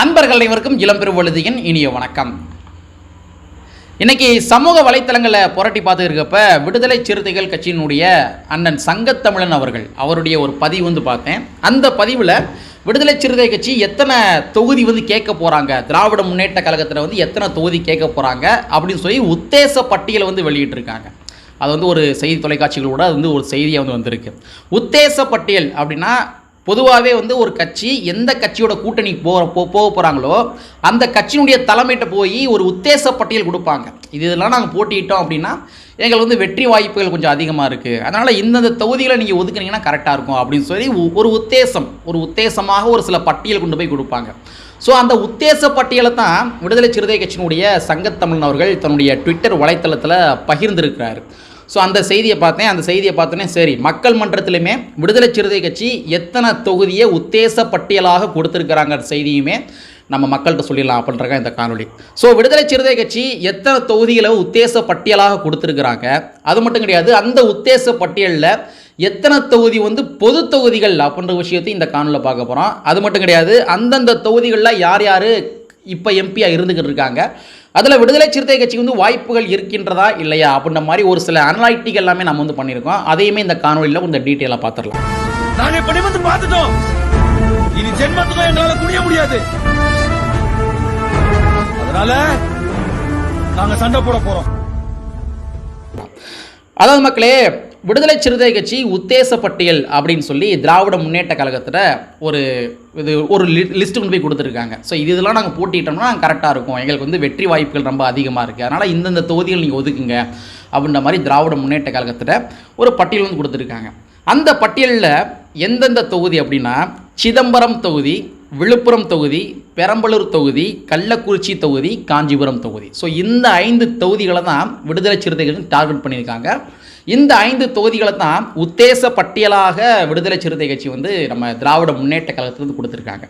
நண்பர்கள் அனைவருக்கும் இளம்பெருவழுதியின் இனிய வணக்கம். இன்னைக்கு சமூக வலைத்தளங்களில் புரட்டி பார்த்து இருக்கப்ப விடுதலை சிறுத்தைகள் கட்சியினுடைய அண்ணன் சங்கத்தமிழன் அவர்கள் அவருடைய ஒரு பதிவு வந்து பார்த்தேன். அந்த பதிவில் விடுதலை சிறுத்தை கட்சி எத்தனை தொகுதி வந்து கேட்க போகிறாங்க திராவிட முன்னேற்ற கழகத்தில் வந்து எத்தனை தொகுதி கேட்க போகிறாங்க அப்படின்னு சொல்லி உத்தேச பட்டியலை வந்து வெளியிட்டிருக்காங்க. அது வந்து ஒரு செய்தி தொலைக்காட்சிகளோட அது வந்து ஒரு செய்தியாக வந்து வந்திருக்கு. உத்தேச பட்டியல் அப்படின்னா பொதுவாகவே வந்து ஒரு கட்சி எந்த கட்சியோட கூட்டணி போகிற போ- போக போகிறாங்களோ அந்த கட்சியினுடைய தலைமையிட்ட போய் ஒரு உத்தேச பட்டியல் கொடுப்பாங்க. இது இதெல்லாம் நாங்கள் போட்டியிட்டோம் அப்படின்னா எங்களுக்கு வந்து வெற்றி வாய்ப்புகள் கொஞ்சம் அதிகமாக இருக்குது அதனால் இந்தந்த தொகுதிகளை நீங்கள் ஒதுக்குனீங்கன்னா கரெக்டாக இருக்கும் அப்படின்னு சொல்லி ஒரு உத்தேசம் ஒரு உத்தேசமாக ஒரு சில பட்டியல் கொண்டு போய் கொடுப்பாங்க. ஸோ அந்த உத்தேச பட்டியலை தான் விடுதலை சிறுத்தை கட்சியினுடைய சங்கத்தமிழன் அவர்கள் தன்னுடைய ட்விட்டர் வலைத்தளத்தில் பகிர்ந்திருக்கிறார். ஸோ அந்த செய்தியை பார்த்தேன். அந்த செய்தியை பார்த்தோன்னே சரி மக்கள் மன்றத்திலுமே விடுதலை சிறுத்தை கட்சி எத்தனை தொகுதியை உத்தேச பட்டியலாக கொடுத்துருக்குறாங்க செய்தியுமே நம்ம மக்கள்கிட்ட சொல்லிடலாம் அப்படின்றக்க இந்த காணொலி ஸோ விடுதலை சிறுத்தை கட்சி எத்தனை தொகுதிகளை உத்தேச பட்டியலாக கொடுத்துருக்குறாங்க? அது மட்டும் கிடையாது அந்த உத்தேச பட்டியலில் எத்தனை தொகுதி வந்து பொது தொகுதிகள் அப்படின்ற விஷயத்தையும் இந்த காணொலியில் பார்க்க போகிறோம் அது மட்டும் கிடையாது அந்தந்த தொகுதிகளில் யார் யார் இப்போ எம்பியாக இருந்துக்கிட்டு இருக்காங்க. அதில் விடுதலை சிறுத்தை கட்சிக்கு வந்து வாய்ப்புகள் இருக்கின்றதா இல்லையா? அப்படின்ற மாதிரி ஒரு சில அனலைட்டிக் எல்லாமே நம்ம வந்து பண்ணியிருக்கோம். அதையுமே இந்த காணொலியில் கொஞ்சம் டீட்டெயிலாக பார்த்துடலாம். நாங்க இப்ப நிமிர்ந்து பார்த்துட்டோம். இனி ஜென்மத்துக்கும் எங்களால குனிய முடியாது. அதனால நாங்க சண்டை போட போறோம். அதாவது மக்களே விடுதலை சிறுத்தை கட்சி உத்தேச பட்டியல் அப்படின்னு சொல்லி திராவிட முன்னேற்ற கழகத்தில் ஒரு இது ஒரு லிஸ்ட் கொண்டு போய் கொடுத்துருக்காங்க. ஸோ இது இதெல்லாம் நாங்கள் போட்டிட்டோம்னா கரெக்டாக இருக்கும். எங்களுக்கு வந்து வெற்றி வாய்ப்புகள் ரொம்ப அதிகமாக இருக்குது அதனால் இந்தந்த தொகுதிகள் நீங்கள் ஒதுக்குங்க அப்படின்ற மாதிரி திராவிட முன்னேற்ற கழகத்தில் ஒரு பட்டியல் வந்து கொடுத்துருக்காங்க. அந்த பட்டியலில் எந்தெந்த தொகுதி அப்படின்னா சிதம்பரம் தொகுதி விழுப்புரம் தொகுதி பெரம்பலூர் தொகுதி கள்ளக்குறிச்சி தொகுதி காஞ்சிபுரம் தொகுதி. ஸோ இந்த ஐந்து தொகுதிகளை தான் விடுதலை சிறுத்தைகள் டார்கெட் பண்ணியிருக்காங்க. இந்த ஐந்து தொகுதிகளை தான் உத்தேச பட்டியலாக விடுதலை சிறுத்தை கட்சி வந்து நம்ம திராவிட முன்னேற்ற கழகத்துக்கு வந்து கொடுத்துருக்காங்க.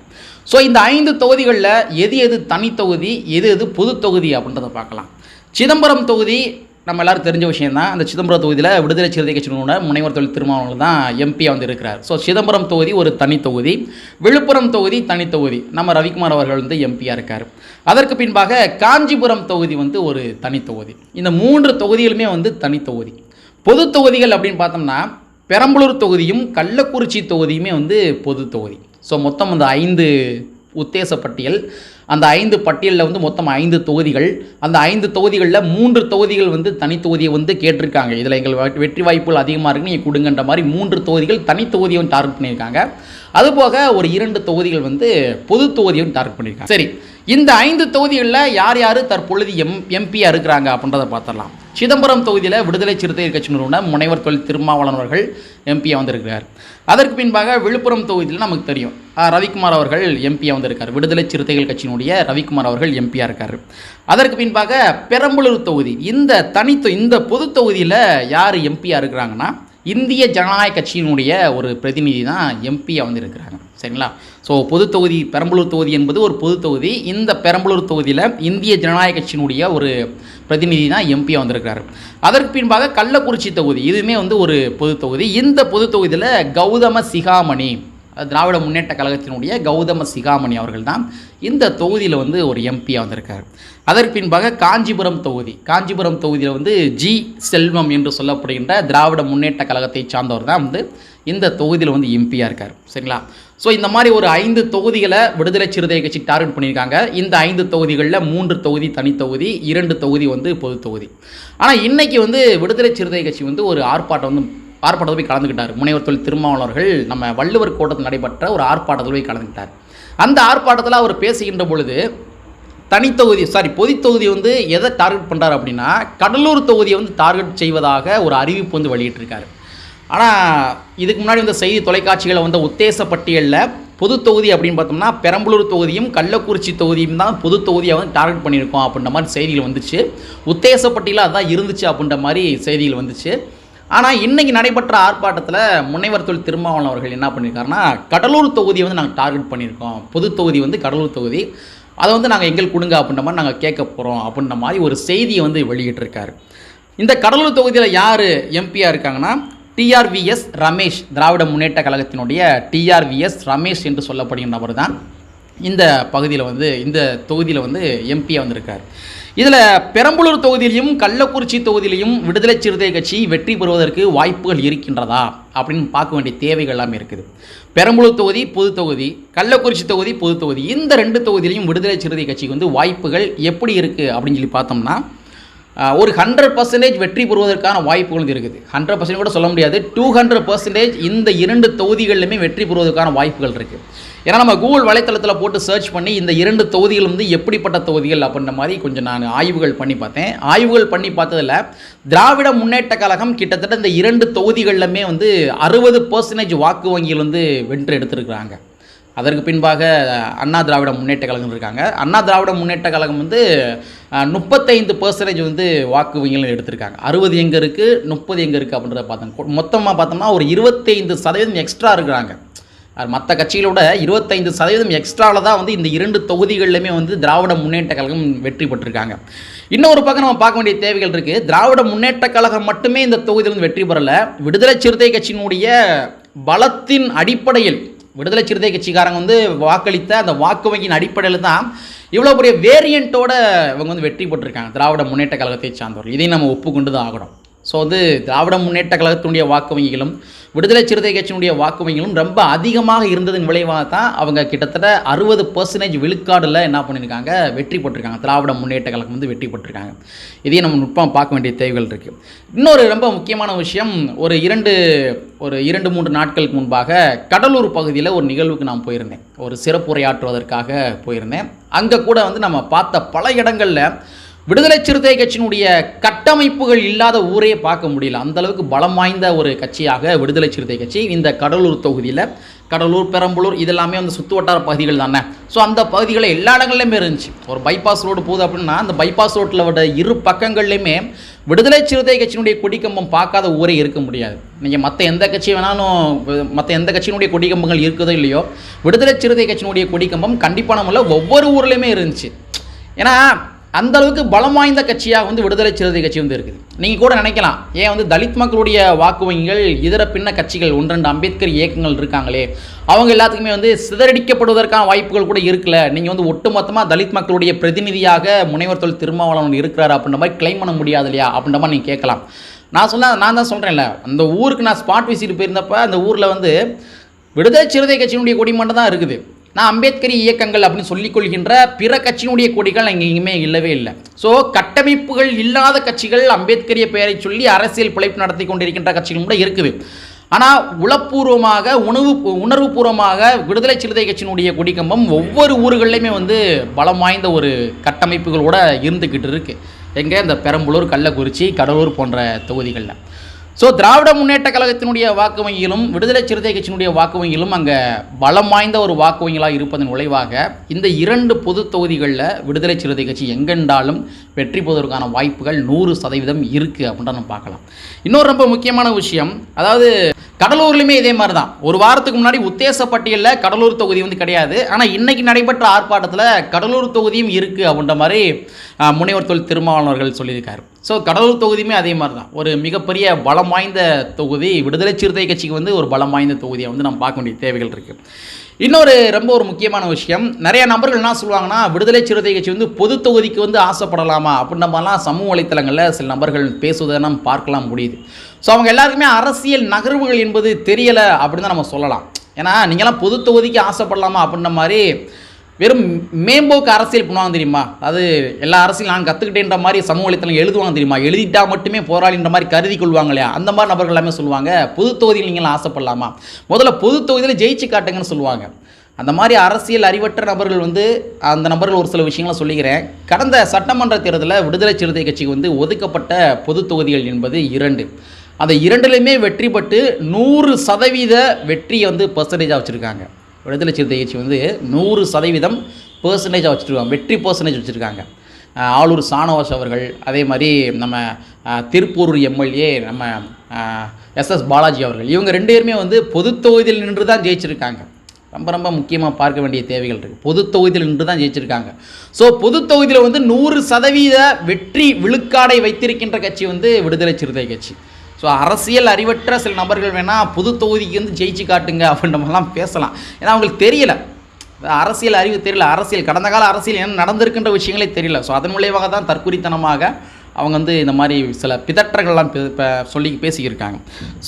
ஸோ இந்த ஐந்து தொகுதிகளில் எது எது தனி தொகுதி எது எது பொது தொகுதி அப்படின்றத பார்க்கலாம். சிதம்பரம் தொகுதி நம்ம எல்லாரும் தெரிஞ்ச விஷயம் தான். அந்த சிதம்பரம் தொகுதியில் விடுதலை சிறுத்தை கட்சியினோட முனைவர் தொழில் திருமாவளவன் தான் எம்பியாக வந்து இருக்கிறார். ஸோ சிதம்பரம் தொகுதி ஒரு தனி தொகுதி. விழுப்புரம் தொகுதி தனி தொகுதி. நம்ம ரவிக்குமார் அவர்கள் வந்து எம்பியாக இருக்கார். அதற்கு பின்பாக காஞ்சிபுரம் தொகுதி வந்து ஒரு தனி தொகுதி. இந்த மூன்று தொகுதிகளுமே வந்து தனி தொகுதி. பொது தொகுதிகள் அப்படின்னு பார்த்தோம்னா பெரம்பலூர் தொகுதியும் கள்ளக்குறிச்சி தொகுதியுமே வந்து பொது தொகுதி. ஸோ மொத்தம் அந்த ஐந்து உத்தேச பட்டியல். அந்த ஐந்து பட்டியலில் வந்து மொத்தம் ஐந்து தொகுதிகள். அந்த ஐந்து தொகுதிகளில் மூன்று தொகுதிகள் வந்து தனி தொகுதியை வந்து கேட்டிருக்காங்க. இதில் எங்கள் வெற்றி வாய்ப்புகள் அதிகமாக இருக்குன்னு நீங்கள் கொடுங்கன்ற மாதிரி மூன்று தொகுதிகள் தனி தொகுதியை வந்து டார்கெட் பண்ணியிருக்காங்க. அதுபோக ஒரு இரண்டு தொகுதிகள் வந்து பொது தொகுதியும் டார்கெட் பண்ணியிருக்காங்க. சரி இந்த ஐந்து தொகுதிகளில் யார் யார் தற்பொழுது எம் எம்பியாக இருக்கிறாங்க அப்படின்றத பார்த்துடலாம். சிதம்பரம் தொகுதியில் விடுதலை சிறுத்தை கட்சி நிறுவனம் முனைவர் தொழில் திருமாவளவன் அவர்கள் எம்பியாக வந்திருக்கிறார். அதற்கு பின்பாக விழுப்புரம் தொகுதியில் நமக்கு தெரியும். ரவிக்குமார் அவர்கள் எம்பியாக வந்திருக்கார். விடுதலை சிறுத்தைகள் கட்சியினுடைய ரவிக்குமார் அவர்கள் எம்பியாக இருக்கார். அதற்கு பின்பாக பெரம்பலூர் தொகுதி இந்த தனித்து இந்த பொது தொகுதியில் யார் எம்பியாக இருக்கிறாங்கன்னா இந்திய ஜனநாயக கட்சியினுடைய ஒரு பிரதிநிதி தான் எம்பியாக வந்து இருக்கிறாங்க சரிங்களா? ஸோ பொது தொகுதி பெரம்பலூர் தொகுதி என்பது ஒரு பொது தொகுதி. இந்த பெரம்பலூர் தொகுதியில் இந்திய ஜனநாயக கட்சியினுடைய ஒரு பிரதிநிதி தான் எம்பியாக வந்திருக்கிறாரு. அதற்கு பின்பாக கள்ளக்குறிச்சி தொகுதி இதுவுமே வந்து ஒரு பொது தொகுதி. இந்த பொது தொகுதியில் கௌதம சிகாமணி திராவிட முன்னேற்ற கழகத்தினுடைய கௌதம சிகாமணி அவர்கள் தான் இந்த தொகுதியில் வந்து ஒரு எம்பியாக வந்திருக்கார். அதற்கு பின்பாக காஞ்சிபுரம் தொகுதி. காஞ்சிபுரம் தொகுதியில் வந்து ஜி செல்வம் என்று சொல்லப்படுகின்ற திராவிட முன்னேற்ற கழகத்தை சார்ந்தவர் தான் வந்து இந்த தொகுதியில் வந்து எம்பியாக இருக்கார். சரிங்களா? ஸோ இந்த மாதிரி ஒரு ஐந்து தொகுதிகளை விடுதலை சிறுதை கட்சி டார்கெட் பண்ணியிருக்காங்க. இந்த ஐந்து தொகுதிகளில் மூன்று தொகுதி தனித்தொகுதி இரண்டு தொகுதி வந்து பொது தொகுதி. ஆனால் இன்றைக்கி வந்து விடுதலை சிறுதை கட்சி வந்து ஒரு ஆர்ப்பாட்டம் வந்து ஆர்ப்பாட்டத்தில் போய் கலந்துக்கிட்டார். முனைவர் தொழில் திருமாவளவர்கள் நம்ம வள்ளுவர் கோட்டத்தில் நடைபெற்ற ஒரு ஆர்ப்பாட்டத்தில் போய் கலந்துக்கிட்டார். அந்த ஆர்ப்பாட்டத்தில் அவர் பேசுகின்ற பொழுது தனித்தொகுதி சாரி பொது வந்து எதை டார்கெட் பண்ணுறாரு அப்படின்னா கடலூர் தொகுதியை வந்து டார்கெட் செய்வதாக ஒரு அறிவிப்பு வந்து வெளியிட்டிருக்காரு. ஆனால் இதுக்கு முன்னாடி இந்த செய்தி தொலைக்காட்சிகளை வந்த உத்தேச பட்டியலில் பொது தொகுதி அப்படின்னு பார்த்தோம்னா பெரம்பலூர் தொகுதியும் கள்ளக்குறிச்சி தொகுதியும் தான் பொது தொகுதியை வந்து டார்கெட் பண்ணியிருக்கோம் அப்படின்ற மாதிரி செய்திகள் வந்துச்சு. உத்தேச பட்டியலில் அதுதான் இருந்துச்சு அப்படின்ற மாதிரி செய்திகள் வந்துச்சு. ஆனால் இன்றைக்கி நடைபெற்ற ஆர்ப்பாட்டத்தில் முனைவர் தொழில் திருமாவளவன் அவர்கள் என்ன பண்ணியிருக்காருன்னா கடலூர் தொகுதியை வந்து நாங்கள் டார்கெட் பண்ணியிருக்கோம். பொது தொகுதி வந்து கடலூர் தொகுதி. அதை வந்து நாங்கள் எங்களுக்கு கொடுங்க அப்படின்ற மாதிரி நாங்கள் கேட்க போகிறோம் அப்படின்ற மாதிரி ஒரு செய்தியை வந்து வெளியிட்டிருக்காரு. இந்த கடலூர் தொகுதியில் யார் எம்பியாக இருக்காங்கன்னா டிஆர்விஎஸ் ரமேஷ் திராவிட முன்னேற்ற கழகத்தினுடைய டிஆர்விஎஸ் ரமேஷ் என்று சொல்லப்படுகின்ற நபர் தான் இந்த பகுதியில் வந்து இந்த தொகுதியில் வந்து எம்பியாக வந்திருக்கார். இதில் பெரம்பலூர் தொகுதியிலையும் கள்ளக்குறிச்சி தொகுதியிலையும் விடுதலை சிறுத்தை கட்சி வெற்றி பெறுவதற்கு வாய்ப்புகள் இருக்கின்றதா அப்படின்னு பார்க்க வேண்டிய தேவைகள் எல்லாமே இருக்குது. பெரம்பலூர் தொகுதி பொது தொகுதி கள்ளக்குறிச்சி தொகுதி பொது தொகுதி இந்த ரெண்டு தொகுதியிலையும் விடுதலை சிறுத்தை கட்சிக்கு வந்து வாய்ப்புகள் எப்படி இருக்குது அப்படின்னு சொல்லி பார்த்தோம்னா ஒரு ஹண்ட்ரட் பர்சன்டேஜ் வெற்றி பெறுவதற்கான வாய்ப்புகள் இருக்குது. ஹண்ட்ரட் பர்சன்ட் கூட சொல்ல முடியாது. டூ ஹண்ட்ரட் பர்சன்டேஜ் இந்த இரண்டு தொகுதிகளிலுமே வெற்றி பெறுவதற்கான வாய்ப்புகள் இருக்குது ஏன்னா நம்ம கூகுள் வலைத்தளத்தில் போட்டு சர்ச் பண்ணி இந்த இரண்டு தொகுதிகள் வந்து எப்படிப்பட்ட தொகுதிகள் அப்படின்ற மாதிரி கொஞ்சம் நான் ஆய்வுகள் பண்ணி பார்த்தேன். ஆய்வுகள் பண்ணி பார்த்ததில் திராவிட முன்னேற்ற கழகம் கிட்டத்தட்ட இந்த இரண்டு தொகுதிகளிலுமே வந்து அறுபது பர்சன்டேஜ் வாக்கு வங்கிகள் வந்து வென்று எடுத்திருக்கிறாங்க. அதற்கு பின்பாக அண்ணா திராவிட முன்னேற்ற கழகம் இருக்காங்க. அண்ணா திராவிட முன்னேற்ற கழகம் வந்து முப்பத்தைந்து பர்சன்டேஜ் வந்து வாக்கு வங்கிகள் எடுத்திருக்காங்க. அறுபது எங்கே இருக்குது முப்பது எங்கே இருக்குது அப்படின்றத பார்த்தோம். மொத்தமாக பார்த்தோம்னா ஒரு இருபத்தைந்து சதவீதம் எக்ஸ்ட்ரா இருக்கிறாங்க. மற்ற கட்சிகளோட இருபத்தைந்து சதவீதம் எக்ஸ்ட்ராவில் தான் வந்து இந்த இரண்டு தொகுதிகளிலுமே வந்து திராவிட முன்னேற்ற கழகம் வெற்றி பெற்றிருக்காங்க. இன்னொரு பக்கம் நம்ம பார்க்க வேண்டிய தேவைகள் இருக்குது திராவிட முன்னேற்ற கழகம் மட்டுமே இந்த தொகுதியில் வந்து வெற்றி பெறலை. விடுதலை சிறுத்தை கட்சியினுடைய பலத்தின் அடிப்படையில் விடுதலை சிறுத்தை கட்சிக்காரங்க வந்து வாக்களித்த அந்த வாக்கு வங்கியின் அடிப்படையில் தான் இவ்வளோ பெரிய வேரியண்ட்டோட இவங்க வந்து வெற்றி பெற்றிருக்காங்க திராவிட முன்னேற்ற கழகத்தை சார்ந்தவர்கள். இதையும் நம்ம ஒப்புக்கொண்டு தான் ஆகணும். ஸோ வந்து திராவிட முன்னேற்ற கழகத்தினுடைய வாக்கு வங்கிகளும் விடுதலை சிறுத்தை கட்சியினுடைய வாக்கு வங்கிகளும் ரொம்ப அதிகமாக இருந்ததன் விளைவாக தான் அவங்க கிட்டத்தட்ட அறுபது பர்சன்டேஜ் விழுக்காடில் என்ன பண்ணியிருக்காங்க? வெற்றி பெற்றிருக்காங்க. திராவிட முன்னேற்ற கழகம் வந்து வெற்றி பெற்றிருக்காங்க. இதையும் நம்ம நுட்பம் பார்க்க வேண்டிய தேவைகள் இருக்குது இன்னொரு ரொம்ப முக்கியமான விஷயம் ஒரு இரண்டு ஒரு இரண்டு மூன்று நாட்களுக்கு முன்பாக கடலூர் பகுதியில் ஒரு நிகழ்வுக்கு நான் போயிருந்தேன். ஒரு சிறப்புரையாற்றுவதற்காக போயிருந்தேன். அங்கே கூட வந்து நம்ம பார்த்த பல இடங்களில் விடுதலை சிறுத்தை கட்சியினுடைய கட்டமைப்புகள் இல்லாத ஊரே பார்க்க முடியல. அந்த அளவுக்கு பலம் வாய்ந்த ஒரு கட்சியாக விடுதலை சிறுத்தை கட்சி இந்த கடலூர் தொகுதியில் கடலூர் பெரம்பலூர் இதெல்லாமே வந்து சுற்று வட்டார பகுதிகள் தானே. ஸோ அந்த பகுதிகளில் எல்லா இடங்கள்லையுமே இருந்துச்சு. ஒரு பைபாஸ் ரோடு போகுது அப்படின்னா அந்த பைபாஸ் ரோட்டில் விட இரு பக்கங்கள்லையுமே விடுதலை சிறுத்தை கட்சியினுடைய கொடிக்கம்பம் பார்க்காத ஊரே இருக்க முடியாது. நீங்கள் மற்ற எந்த கட்சி வேணாலும் மற்ற எந்த கட்சியினுடைய கொடிக்கம்பங்கள் இருக்குதோ இல்லையோ விடுதலை சிறுத்தை கட்சியினுடைய கொடிக்கம்பம் கண்டிப்பான முறையில் ஒவ்வொரு ஊர்லேயுமே இருந்துச்சு. ஏன்னா அந்த அளவுக்கு பலம் வாய்ந்த கட்சியாக வந்து விடுதலை சிறுத்தை கட்சி வந்து இருக்குது. நீங்கள் கூட நினைக்கலாம் ஏன் வந்து தலித் மக்களுடைய வாக்கு வங்கிகள் இதர பின்ன கட்சிகள் ஒன்றெண்டு அம்பேத்கர் இயக்கங்கள் இருக்காங்களே அவங்க எல்லாத்துக்குமே வந்து சிதறடிக்கப்படுவதற்கான வாய்ப்புகள் கூட இருக்கல. நீங்கள் வந்து ஒட்டுமொத்தமாக தலித் மக்களுடைய பிரதிநிதியாக முனைவர் தொழில் திருமாவளவன் இருக்கிறார் அப்படின்ற மாதிரி கிளைம் பண்ண முடியாது இல்லையா? அப்படின்ற மாதிரி நீங்கள் கேட்கலாம். நான் சொல்ல நான் தான் சொல்கிறேன்ல அந்த ஊருக்கு நான் ஸ்பாட் விசிட் போயிருந்தப்ப அந்த ஊரில் வந்து விடுதலை சிறுத்தை கட்சியினுடைய கொடி மட்டும் தான் இருக்குது. நான் அம்பேத்கரி இயக்கங்கள் அப்படின்னு சொல்லிக் கொள்கின்ற பிற கட்சியினுடைய கொடிகள் எங்கேயுமே இல்லவே இல்லை. ஸோ கட்டமைப்புகள் இல்லாத கட்சிகள் அம்பேத்கரிய பெயரை சொல்லி அரசியல் பிழைப்பு நடத்தி கொண்டிருக்கின்ற கட்சிகளும் கூட இருக்குது. ஆனால் உளப்பூர்வமாக உணவு உணர்வுபூர்வமாக விடுதலை சிறுத்தை கட்சியினுடைய கொடிக்கம்பம் ஒவ்வொரு ஊர்கள்லையுமே வந்து பலம் வாய்ந்த ஒரு கட்டமைப்புகளோட இருந்துக்கிட்டு இருக்குது எங்கே? இந்த பெரம்பலூர் கள்ளக்குறிச்சி கடலூர் போன்ற தொகுதிகளில். ஸோ திராவிட முன்னேற்ற கழகத்தினுடைய வாக்கு வங்கியிலும் விடுதலை சிறுத்தை கட்சியினுடைய வாக்கு வங்கியிலும் அங்கே பலம் வாய்ந்த ஒரு வாக்கு வங்கிகளாக இருப்பதன் விளைவாக இந்த இரண்டு பொது தொகுதிகளில் விடுதலை சிறுத்தை கட்சி எங்கென்றாலும் வெற்றி போவதற்கான வாய்ப்புகள் நூறு சதவீதம் இருக்குது அப்படின்ற நம்ம பார்க்கலாம். இன்னொரு ரொம்ப முக்கியமான விஷயம் அதாவது கடலூர்லையுமே இதே மாதிரி தான் ஒரு வாரத்துக்கு முன்னாடி உத்தேச பட்டியலில் கடலூர் தொகுதி வந்து கிடையாது. ஆனால் இன்றைக்கி நடைபெற்ற ஆர்ப்பாட்டத்தில் கடலூர் தொகுதியும் இருக்குது அப்படின்ற மாதிரி முனைவர் தொழில் திருமாவளவர்கள் சொல்லியிருக்காரு. ஸோ கடலூர் தொகுதியுமே அதே மாதிரி தான் ஒரு மிகப்பெரிய பலம் வாய்ந்த தொகுதி விடுதலை சிறுத்தை கட்சிக்கு வந்து ஒரு பலம் வாய்ந்த தொகுதியை வந்து நம்ம பார்க்க வேண்டிய தேவைகள் இருக்குது இன்னொரு ரொம்ப ஒரு முக்கியமான விஷயம் நிறைய நபர்கள் என்ன சொல்லுவாங்கன்னா விடுதலை சிறுத்தை கட்சி வந்து பொது தொகுதிக்கு வந்து ஆசைப்படலாமா? அப்படின்ற மாதிரிலாம் சமூக வலைத்தளங்களில் சில நபர்கள் பேசுவதை நம்ம பார்க்கலாம் முடியுது. ஸோ அவங்க எல்லாருக்குமே அரசியல் நகர்வுகள் என்பது தெரியலை அப்படின்னு தான் நம்ம சொல்லலாம். ஏன்னா நீங்களாம் பொது தொகுதிக்கு ஆசைப்படலாமா? அப்படின்ற மாதிரி வெறும் மேம்போக்கு அரசியல் பண்ணுவாங்க தெரியுமா? அது எல்லா அரசியல் நான் கற்றுக்கிட்டேன்ற மாதிரி சமூக வலைத்தளம் எழுதுவாங்க தெரியுமா? எழுதிட்டா மட்டுமே போராளின்ற மாதிரி கருதி கொள்வாங்க இல்லையா? அந்த மாதிரி நபர்கள் எல்லாமே சொல்லுவாங்க. பொது தொகுதியில் நீங்களாம் ஆசைப்படலாமா? முதல்ல பொது தொகுதியில் ஜெயிச்சு காட்டுங்கன்னு சொல்லுவாங்க. அந்த மாதிரி அரசியல் அறிவற்ற நபர்கள் வந்து அந்த நபர்கள் ஒரு சில விஷயங்களை சொல்லிக்கிறேன். கடந்த சட்டமன்ற தேர்தலில் விடுதலை சிறுத்தை கட்சிக்கு வந்து ஒதுக்கப்பட்ட பொது தொகுதிகள் என்பது இரண்டு. அந்த இரண்டுலையுமே வெற்றி பெற்று நூறு சதவீத வெற்றியை வந்து பர்சன்டேஜாக வச்சுருக்காங்க. விடுதலை சிறுத்தை கட்சி வந்து நூறு சதவீதம் பர்சன்டேஜாக வச்சுருக்காங்க. வெற்றி பர்சன்டேஜ் வச்சுருக்காங்க. ஆளூர் சானவாஸ் அவர்கள் அதே மாதிரி நம்ம திருப்பூர் எம்எல்ஏ நம்ம எஸ்எஸ் பாலாஜி அவர்கள் இவங்க ரெண்டு பேருமே வந்து பொது தொகுதியில் நின்று தான் ஜெயிச்சிருக்காங்க. ரொம்ப ரொம்ப முக்கியமாக பார்க்க வேண்டிய தேவைகள் இருக்குது பொது தொகுதியில் நின்று தான் ஜெயிச்சிருக்காங்க. ஸோ பொது தொகுதியில் வந்து நூறு சதவீத வெற்றி விழுக்காடை வைத்திருக்கின்ற கட்சி வந்து விடுதலை சிறுத்தை கட்சி. ஸோ அரசியல் அறிவற்ற சில நபர்கள் வேணால் புது தொகுதிக்கு வந்து ஜெயிச்சு காட்டுங்க அப்படின்ற மாதிரிலாம் பேசலாம். ஏன்னா அவங்களுக்கு தெரியலை. அரசியல் அறிவு தெரியல. அரசியல் கடந்த கால அரசியல் என்ன நடந்திருக்கின்ற விஷயங்களே தெரியல. ஸோ அதன் விளைவாக தான் தற்குறித்தனமாக அவங்க வந்து இந்த மாதிரி சில பிதற்றங்கள்லாம் சொல்லி பேசியிருக்காங்க.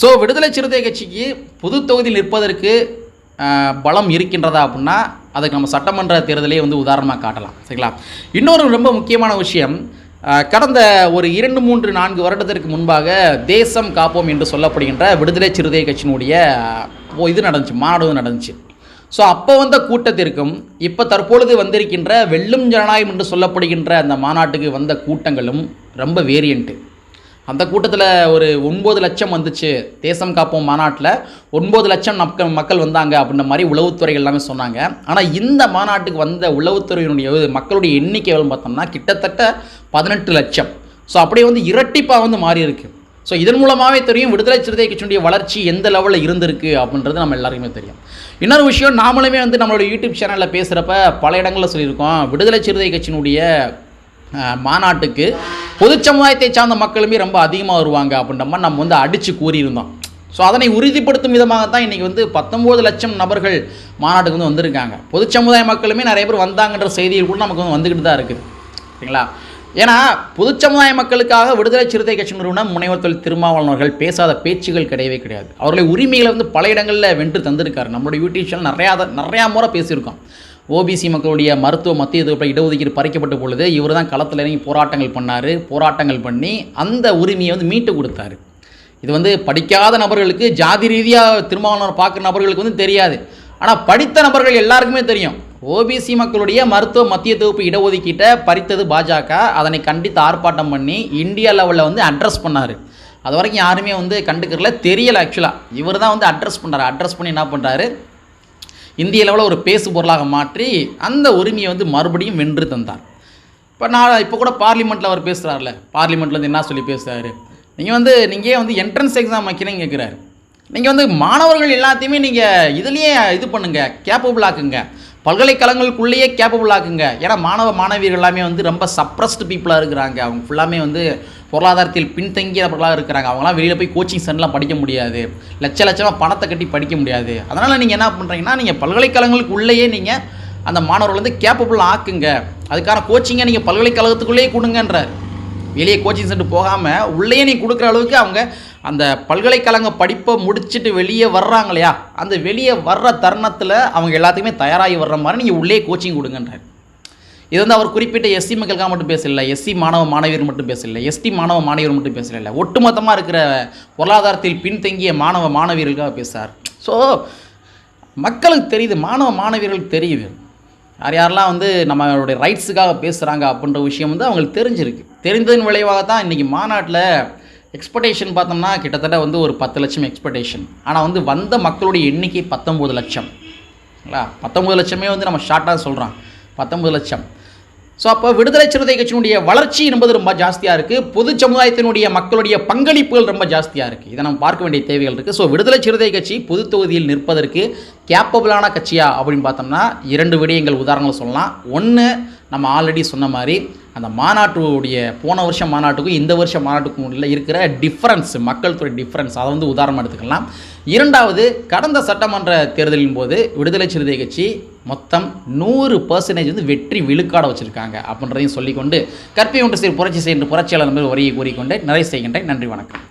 ஸோ விடுதலை சிறுத்தை கட்சிக்கு புது தொகுதியில் நிற்பதற்கு பலம் இருக்கின்றதா அப்படின்னா அதுக்கு நம்ம சட்டமன்ற தேர்தலே வந்து உதாரணமாக காட்டலாம். சரிங்களா? இன்னொரு ரொம்ப முக்கியமான விஷயம் கடந்த ஒரு இரண்டு மூன்று நான்கு வருடத்திற்கு முன்பாக தேசம் காப்போம் என்று சொல்லப்படுகின்ற விடுதலை சிறுத்தை கட்சியினுடைய இது நடந்துச்சு மாநாடு நடந்துச்சு. ஸோ அப்போ வந்த கூட்டத்திற்கும் இப்போ தற்பொழுது வந்திருக்கின்ற வெல்லும் ஜனநாயகம் என்று சொல்லப்படுகின்ற அந்த மாநாட்டுக்கு வந்த கூட்டங்களும் ரொம்ப வேரியண்ட்டு அந்த கூட்டத்தில் ஒரு ஒன்பது லட்சம் வந்துச்சு. தேசம் காப்போம் மாநாட்டில் ஒன்பது லட்சம் மக்கள் மக்கள் வந்தாங்க அப்படின்ற மாதிரி உளவுத்துறை எல்லாமே சொன்னாங்க. ஆனால் இந்த மாநாட்டுக்கு வந்த உளவுத்துறையினுடைய மக்களுடைய எண்ணிக்கை எவ்வளோ பார்த்தோம்னா கிட்டத்தட்ட பதினெட்டு லட்சம். ஸோ அப்படியே வந்து இரட்டிப்பாக வந்து மாறி இருக்கு. ஸோ இதன் மூலமாகவே தெரியும் விடுதலை சிறுத்தை கட்சியினுடைய வளர்ச்சி எந்த லெவலில் இருந்திருக்கு அப்படின்றது நம்ம எல்லாருக்குமே தெரியும். இன்னொரு விஷயம் நாமளுமே வந்து நம்மளோட யூடியூப் சேனலில் பேசுகிறப்ப பல இடங்களில் சொல்லியிருக்கோம். விடுதலை சிறுத்தை கட்சியினுடைய மாநாட்டுக்கு பொது சமுதாயத்தை சார்ந்த மக்களுமே ரொம்ப அதிகமாக வருவாங்க அப்படின்ற மாதிரி நம்ம வந்து அடித்து கூறியிருந்தோம். ஸோ அதனை உறுதிப்படுத்தும் விதமாக தான் இன்றைக்கி வந்து பத்தொம்போது லட்சம் நபர்கள் மாநாட்டுக்கு வந்து வந்திருக்காங்க. பொது சமுதாய மக்களுமே நிறைய பேர் வந்தாங்கன்ற செய்திகள் கூட நமக்கு வந்து வந்துக்கிட்டு தான் இருக்குது. சரிங்களா? ஏன்னா பொது சமுதாய மக்களுக்காக விடுதலை சிறுத்தை கட்சி நிறுவனம் முனைவர் தொழில் திருமாவளவன் அவர்கள் பேசாத பேச்சுகள் கிடையவே கிடையாது. அவர்களை உரிமைகளை வந்து பல இடங்களில் வென்று தந்திருக்காரு. நம்மளுடைய யூடியூப் சேனல் நிறையா நிறையா முறை பேசியிருக்கோம். ஓபிசி மக்களுடைய மருத்துவ மத்திய தொகுப்பில் இடஒதுக்கீடு பறிக்கப்பட்ட பொழுது இவர் தான் களத்தில் இறங்கி போராட்டங்கள் பண்ணார். போராட்டங்கள் பண்ணி அந்த உரிமையை வந்து மீட்டு கொடுத்தாரு. இது வந்து படிக்காத நபர்களுக்கு ஜாதி ரீதியாக திருமாவளவன் பார்க்குற நபர்களுக்கு வந்து தெரியாது. ஆனால் படித்த நபர்கள் எல்லாருக்குமே தெரியும். ஓபிசி மக்களுடைய மருத்துவ மத்திய தொகுப்பு இடஒதுக்கீட்டை பறித்தது பாஜக. அதனை கண்டித்து ஆர்ப்பாட்டம் பண்ணி இந்தியா லெவலில் வந்து அட்ரஸ் பண்ணார். அது வரைக்கும் யாருமே வந்து கண்டுக்கிறல தெரியலை ஆக்சுவலாக இவர் தான் வந்து அட்ரஸ் பண்ணுறாரு அட்ரஸ் பண்ணி என்ன பண்ணுறாரு இந்திய லெவலில் ஒரு பேசு பொருளாக மாற்றி அந்த உரிமையை வந்து மறுபடியும் வென்று தந்தார். இப்போ நான் இப்போ கூட பார்லிமெண்ட்டில் அவர் பேசுகிறார்ல பார்லிமெண்ட்டில் வந்து என்ன சொல்லி பேசுகிறாரு நீங்கள் வந்து நீங்கள் வந்து என்ட்ரன்ஸ் எக்ஸாம் வைக்கிறேன்னு கேட்குறாரு நீங்கள் வந்து மாணவர்கள் எல்லாத்தையுமே நீங்கள் இதுலேயே இது பண்ணுங்கள் கேப்பபிள் ஆக்குங்க. பல்கலைக்கழகங்களுக்குள்ளேயே கேப்பபிள் ஆக்குங்க. ஏன்னா மாணவ மாணவியர்கள் எல்லாமே வந்து ரொம்ப சப்ரஸ்டு பீப்புளாக இருக்கிறாங்க. அவங்க ஃபுல்லாமே வந்து பொருளாதாரத்தில் பின்தங்கியவர்களாக இருக்கிறாங்க. அவங்களாம் வெளியில் போய் கோச்சிங் சென்டர்லாம் படிக்க முடியாது. லட்ச லட்சமாக பணத்தை கட்டி படிக்க முடியாது. அதனால் நீங்கள் என்ன பண்ணுறீங்கன்னா நீங்கள் பல்கலைக்கழகங்களுக்குள்ளேயே நீங்கள் அந்த மாணவர்கள் வந்து கேப்பபிள் ஆக்குங்க. அதுக்கான கோச்சிங்கை நீங்கள் பல்கலைக்கழகத்துக்குள்ளேயே கொடுங்கன்றார். வெளியே கோச்சிங் சென்டர் போகாமல் உள்ளேயே நீ கொடுக்குற அளவுக்கு அவங்க அந்த பல்கலைக்கழக படிப்பை முடிச்சுட்டு வெளியே வர்றாங்க இல்லையா? அந்த வெளியே வர்ற தருணத்தில் அவங்க எல்லாத்துக்குமே தயாராகி வர்ற மாதிரி நீங்கள் உள்ளே கோச்சிங் கொடுங்கன்றார். இது வந்து அவர் குறிப்பிட்ட எஸ்சி மக்களுக்காக மட்டும் பேசல எஸ்சி மாணவ மாணவியர் மட்டும் பேசல எஸ்டி மாணவ மாணவியர் மட்டும் பேசல. ஒட்டுமொத்தமாக இருக்கிற பொருளாதாரத்தில் பின்தங்கிய மாணவ மாணவியர்களுக்காக பேசுகிறார் ஸோ மக்களுக்கு தெரியுது மாணவ மாணவியர்களுக்கு தெரியுது. யார் யாரெல்லாம் வந்து நம்மளுடைய ரைட்ஸுக்காக பேசுகிறாங்க அப்படின்ற விஷயம் வந்து அவங்களுக்கு தெரிஞ்சிருக்கு. தெரிந்ததன் விளைவாக தான் இன்றைக்கி மாநாட்டில் எக்ஸ்பெக்டேஷன் பார்த்தோம்னா கிட்டத்தட்ட வந்து ஒரு பத்து லட்சம் எக்ஸ்பெக்டேஷன் ஆனால் வந்து வந்த மக்களுடைய எண்ணிக்கை பத்தொம்போது லட்சம். பத்தொம்போது பத்தொம்பது லட்சமே வந்து நம்ம ஷார்ட்டாக சொல்கிறோம் பத்தொம்பது லட்சம். ஸோ அப்போ விடுதலை சிறுத்தை கட்சியினுடைய வளர்ச்சி என்பது ரொம்ப ஜாஸ்தியாக இருக்குது பொது சமுதாயத்தினுடைய மக்களுடைய பங்களிப்புகள் ரொம்ப ஜாஸ்தியாக இருக்குது இதை நம்ம பார்க்க வேண்டிய தேவைகள் இருக்குது ஸோ விடுதலை சிறுத்தை கட்சி பொது தொகுதியில் நிற்பதற்கு கேப்பபிளான கட்சியா அப்படின்னு பார்த்தோம்னா இரண்டு விடயங்கள் உதாரணங்கள் சொல்லலாம். ஒன்று நம்ம ஆல்ரெடி சொன்ன மாதிரி அந்த மாநாட்டுடைய போன வருஷம் மாநாட்டுக்கும் இந்த வருஷம் மாநாட்டுக்கும் உள்ள இருக்கிற டிஃப்ரென்ஸ் மக்கள் துறை டிஃப்ரென்ஸ் அதை வந்து உதாரணம் எடுத்துக்கலாம். இரண்டாவது கடந்த சட்டமன்ற தேர்தலின் போது விடுதலை சிறுத்தை கட்சி மொத்தம் நூறு பர்சன்டேஜ் வந்து வெற்றி விழுக்காட வச்சுருக்காங்க அப்படின்றதையும் சொல்லிக்கொண்டு கற்பி ஒன்று சீர் புரட்சி செய்கின்ற புரட்சியாளர் மாதிரி வரியை கூறிக்கொண்டு நிறைவு செய்கின்றேன். நன்றி வணக்கம்.